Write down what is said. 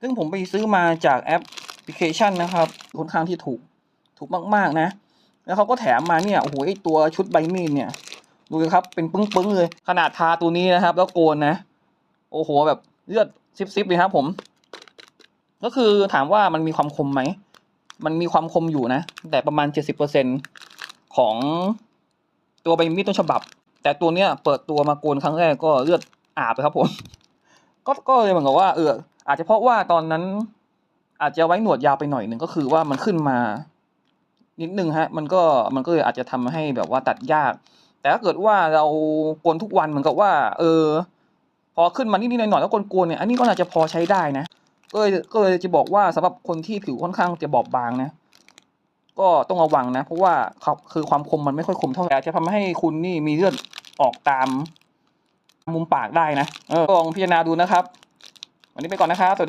ซึ่งผมไปซื้อมาจากแอปพลิเคชันนะครับค่อนข้างที่ถูกถูกมากๆนะ แล้วเขาก็แถมมาเนี่ยโอ้โหไอตัวชุดใบมีดเนี่ยดูครับเป็นปึ้งๆเลย ขนาดทาตัวนี้นะครับ แล้วโกนนะ โอ้โหแบบเลือดซิบๆเลยครับผม ก็คือถามว่ามันมีความคมไหม มันมีความคมอยู่นะ แต่ประมาณเจ็ดสิบเปอร์เซ็นของตัวใบมีดต้นฉบับ แต่ตัวเนี้ยเปิดตัวมาโกนครั้งแรกก็เลือดอาบเลยครับผม ก็ก็เลยเหมือนกับว่าเออ อาจจะเพราะว่าตอนนั้น อาจจะไว้หนวดยาวไปหน่อยหนึ่งก็คือว่ามันขึ้นมา นิดนึงฮะ มันก็มันก็เลยอาจจะทำให้แบบว่าตัดยาก แต่ถ้าเกิดว่าเราโกนทุกวันเหมือนกับว่า เออ พอขึ้นมานิดๆหน่อยๆแล้วโกนๆเนี่ยอันนี้ก็น่าจะพอใช้ได้นะก็เลยก็เลยจะบอกว่าสำหรับคนที่ผิวค่อนข้างจะบอบบางนะก็ต้องระวังนะ เพราะว่าเขาคือความคมมันไม่ค่อยคมเท่าไหร่จะทำให้คุณนี่มีเลือดออกตามมุมปากได้นะออลองพิจารณาดูนะครับ วันนี้ไปก่อนนะครับ สวัสดีครับ